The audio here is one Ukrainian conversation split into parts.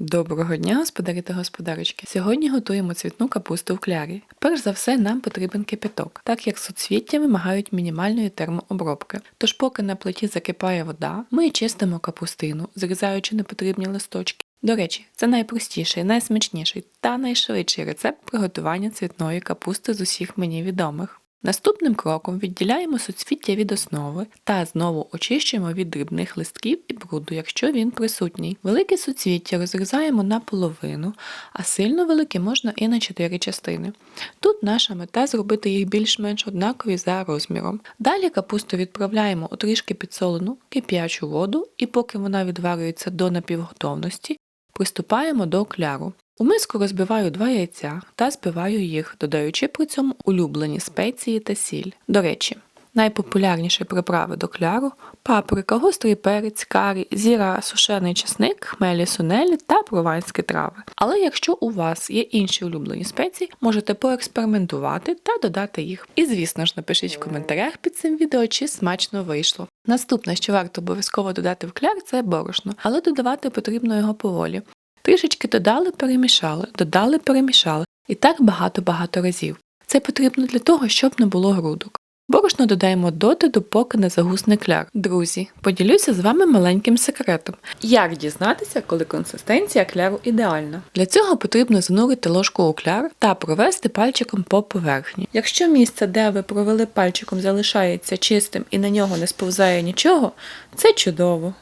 Доброго дня, господарі та господарочки. Сьогодні готуємо цвітну капусту в клярі. Перш за все, нам потрібен кипяток, так як суцвіття вимагають мінімальної термообробки. Тож, поки на плиті закипає вода, ми чистимо капустину, зрізаючи непотрібні листочки. До речі, це найпростіший, найсмачніший та найшвидший рецепт приготування цвітної капусти з усіх мені відомих. Наступним кроком відділяємо суцвіття від основи та знову очищуємо від дрібних листків і бруду, якщо він присутній. Велике суцвіття розрізаємо на половину, а сильно велике можна і на 4 частини. Тут наша мета зробити їх більш-менш однакові за розміром. Далі капусту відправляємо у трішки підсолену кип'ячу воду, і поки вона відварюється до напівготовності, приступаємо до кляру. У миску розбиваю два яйця та збиваю їх, додаючи при цьому улюблені спеції та сіль. До речі, найпопулярніші приправи до кляру паприка, гострий перець, карі, зіра, сушений чесник, хмелі сунелі та прованські трави. Але якщо у вас є інші улюблені спеції, можете поекспериментувати та додати їх. І звісно ж напишіть в коментарях під цим відео, чи смачно вийшло. Наступне, що варто обов'язково додати в кляр, це борошно, але додавати потрібно його поволі. Трішечки додали, перемішали, додали, перемішали. І так багато-багато разів. Це потрібно для того, щоб не було грудок. Борошно додаємо доти, допоки не загусне кляр. Друзі, поділюся з вами маленьким секретом. Як дізнатися, коли консистенція кляру ідеальна? Для цього потрібно занурити ложку у кляр та провести пальчиком по поверхні. Якщо місце, де ви провели пальчиком, залишається чистим і на нього не сповзає нічого, це чудово.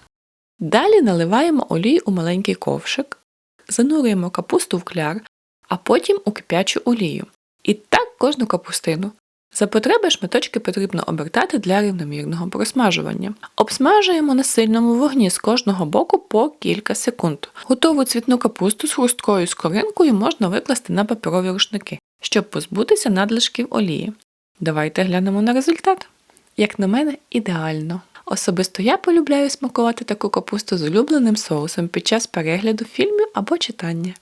Далі наливаємо олій у маленький ковшик, занурюємо капусту в кляр, а потім у кип'ячу олію. І так кожну капустину. За потреби шматочки потрібно обертати для рівномірного просмажування. Обсмажуємо на сильному вогні з кожного боку по кілька секунд. Готову цвітну капусту з хрусткою скоринкою можна викласти на паперові рушники, щоб позбутися надлишків олії. Давайте глянемо на результат. Як на мене, ідеально. Особисто я полюбляю смакувати таку капусту з улюбленим соусом під час перегляду фільмів або читання.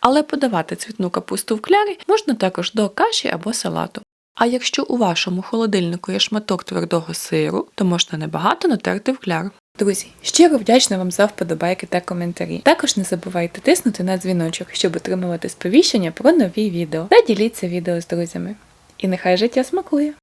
Але подавати цвітну капусту в клярі можна також до каші або салату. А якщо у вашому холодильнику є шматок твердого сиру, то можна небагато натерти в кляр. Друзі, щиро вдячна вам за вподобайки та коментарі. Також не забувайте тиснути на дзвіночок, щоб отримувати сповіщення про нові відео та діліться відео з друзями. І нехай життя смакує!